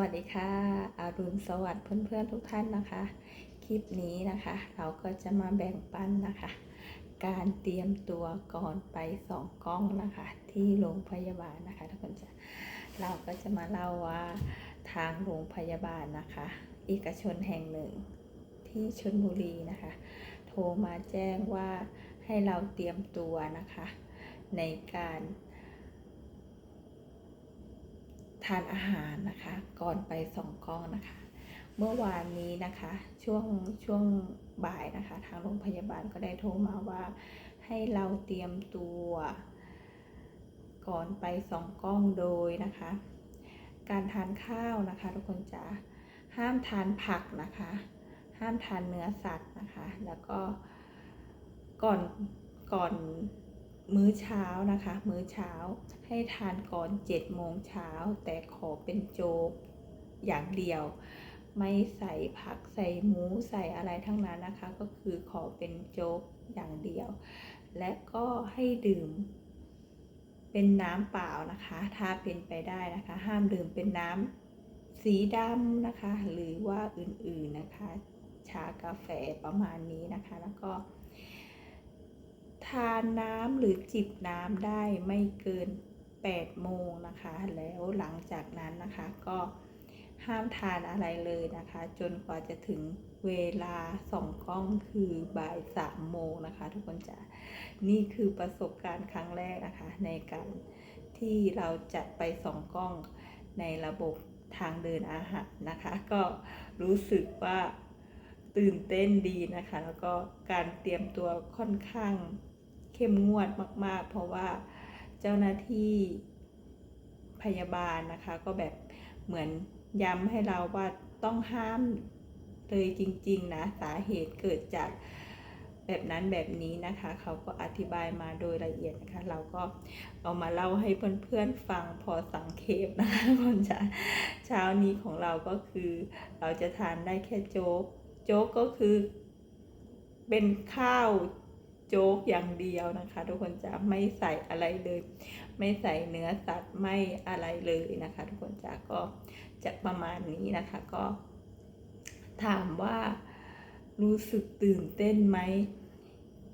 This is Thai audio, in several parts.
วัสดีค่ะอารุณสวัสดิ์เพื่อนๆทุกท่านนะคะ คลิปนี้นะคะ เราก็จะมาแบ่งปันนะคะ การเตรียมตัวก่อนไปสองกล้องนะคะ ที่โรงพยาบาลนะคะทุกคนจะเราก็จะมาเล่าว่าทางโรงพยาบาลนะคะ เอกชนแห่งหนึ่งที่ชลบุรีนะคะ โทรมาแจ้งว่าให้เราเตรียมตัวนะคะ ในการ ทานอาหารนะคะ ก่อนไปส่องกล้องนะคะ เมื่อวานนี้นะคะ ช่วงช่วงบ่ายนะคะ ทางโรงพยาบาลก็ได้โทรมาว่า ให้เราเตรียมตัว ก่อนไปส่องกล้องโดยนะคะ การทานข้าวนะคะ ทุกคนจะห้ามทานผักนะคะ ห้ามทานเนื้อสัตว์นะคะ แล้วก็ก่อนก่อน มื้อเช้านะคะ มื้อเช้าให้ทานก่อน7โมงเช้า แต่ขอเป็นโจ๊กอย่างเดียว ไม่ใส่ผักใส่หมูใส่อะไรทั้งนั้นนะคะ ก็คือขอเป็นโจ๊กอย่างเดียว และก็ให้ดื่ม เป็นน้ำเปล่านะคะ ถ้าเป็นไปได้นะคะ ห้ามดื่มเป็นน้ำสีดำนะคะ หรือว่าอื่นๆนะคะ ชากาแฟประมาณนี้นะคะ แล้วก็านน้ำหรือจิบน้ำได้ไม่เกิน 8 โมงนะคะ แล้วหลังจากนั้นนะคะก็ห้ามทานอะไรเลยนะคะ จนกว่าจะถึงเวลาสองกล้องคือบ่ายสามโมงนะคะ ทุกคนจะนี่คือประสบการณ์ครั้งแรกนะคะ ในการที่เราจะไปสองกล้องในระบบทางเดินอาหารนะคะ ก็รู้สึกว่าตื่นเต้นดีนะคะ แล้วก็การเตรียมตัวค่อนข้าง เข้มงวดมาก ๆ เพราะว่าเจ้าหน้าที่พยาบาลนะคะ ก็แบบเหมือนย้ำให้เราว่าต้องห้ามเลยจริง ๆ นะ สาเหตุเกิดจากแบบนั้นแบบนี้นะคะ เขาก็อธิบายมาโดยละเอียดนะคะ เราก็เอามาเล่าให้เพื่อนๆฟังพอสังเขปนะคะคนจะเช้านี้ของเราก็คือ เราจะทานได้แค่โจ๊ก โจ๊กก็คือเป็นข้าว จ๊กอย่างเดียวนะคะ ทุกคนจะไม่ใส่อะไรเลย ไม่ใส่เนื้อสัตว์ไม่อะไรเลยนะคะ ทุกคนจะก็จะประมาณนี้นะคะก็ ถามว่ารู้สึกตื่นเต้นไหม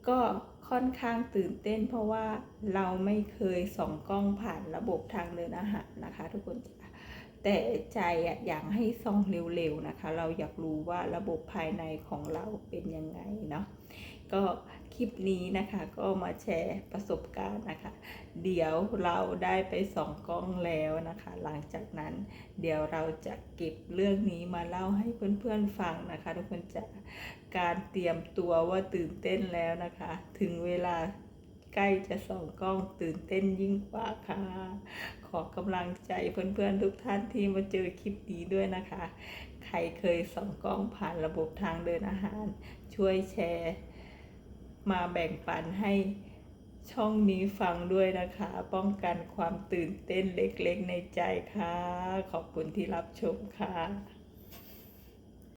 ก็ค่อนข้างตื่นเต้น เพราะว่าเราไม่เคยส่องกล้องผ่านระบบทางเดินอาหารนะคะ ทุกคนจะแต่ใจอะอยากให้ส่องเร็วๆนะคะ เราอยากรู้ว่าระบบภายในของเราเป็นยังไงเนาะ ก็คลิปนี้นะคะก็มาแชร์ประสบการณ์นะคะ เดี๋ยวเราได้ไปส่องกล้องแล้วนะคะ หลังจากนั้นเดี๋ยวเราจะเก็บเรื่องนี้มาเล่าให้เพื่อนๆฟังนะคะ ทุกคนจะการเตรียมตัวว่าตื่นเต้นแล้วนะคะ ถึงเวลาใกล้จะส่องกล้องตื่นเต้นยิ่งกว่าค่ะ ขอกำลังใจเพื่อนๆทุกท่านที่มาเจอคลิปนี้ด้วยนะคะ ใครเคยส่องกล้องผ่านระบบทางเดินอาหาร ช่วยแชร์ มาแบ่งปันให้ช่องนี้ฟังด้วยนะคะ ป้องกันความตื่นเต้นเล็กๆในใจค่ะ ขอบคุณที่รับชมค่ะ